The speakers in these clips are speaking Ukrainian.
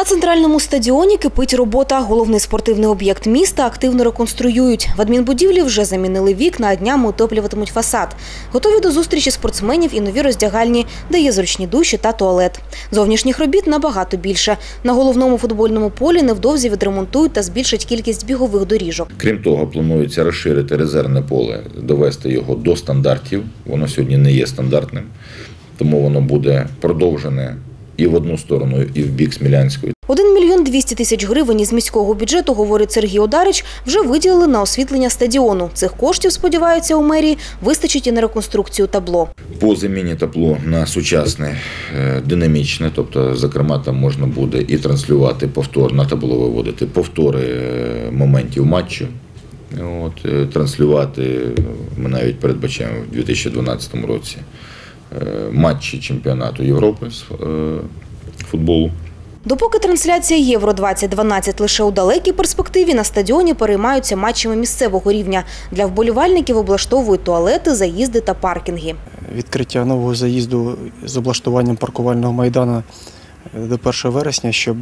На центральному стадіоні кипить робота. Головний спортивний об'єкт міста активно реконструюють. В адмінбудівлі вже замінили вікна, а днями утеплюватимуть фасад. Готові до зустрічі спортсменів і нові роздягальні, де є зручні душі та туалет. Зовнішніх робіт набагато більше. На головному футбольному полі невдовзі відремонтують та збільшать кількість бігових доріжок. Крім того, планується розширити резервне поле, довести його до стандартів. Воно сьогодні не є стандартним, тому воно буде продовжене і в одну сторону, і в бік Смілянської. 1 мільйон 200 тисяч гривень із міського бюджету, говорить Сергій Одарич, вже виділили на освітлення стадіону. Цих коштів, сподіваються, у мерії вистачить і на реконструкцію табло. По заміні табло на сучасне, е, динамічне, тобто, зокрема, там можна буде і транслювати повтор на табло виводити повтори е, моментів матчу. От, е, транслювати ми навіть передбачаємо в 2012 році матчі чемпіонату Європи з е, футболу. Допоки трансляція Євро 2012 лише у далекій перспективі, на стадіоні переймаються матчами місцевого рівня. Для вболівальників облаштовують туалети, заїзди та паркінги. відкриття нового заїзду з облаштуванням паркувального майдану е, до 1 вересня, щоб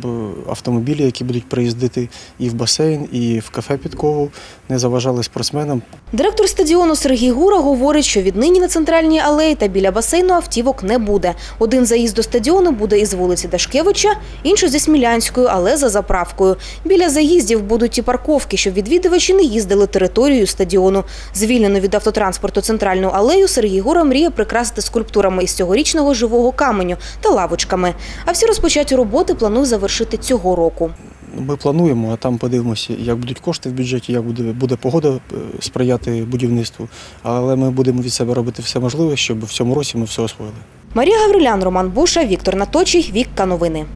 автомобілі, які будуть приїздити і в басейн, і в кафе Підкову, не заважали спортсменам. Директор стадіону Сергій Гура говорить, що віднині на центральній алеї та біля басейну автівок не буде. Один заїзд до стадіону буде із вулиці Дашкевича, інший зі Смілянською, але за заправкою. Біля заїздів будуть і парковки, щоб відвідувачі не їздили територією стадіону. Звільнену від автотранспорту центральну алею Сергій Гура мріє прикрасити скульптурами із цьогорічного живого каменю та лавочками. А всі розпочаті роботи планує завершити цього року. Ми плануємо, а там подивимося, як будуть кошти в бюджеті, як буде, буде погода е, сприяти будівництву. Але ми будемо від себе робити все можливе, щоб в цьому році ми все освоїли. Марія Гаврилян, Роман Буша, Віктор Наточий, Вікка Новини.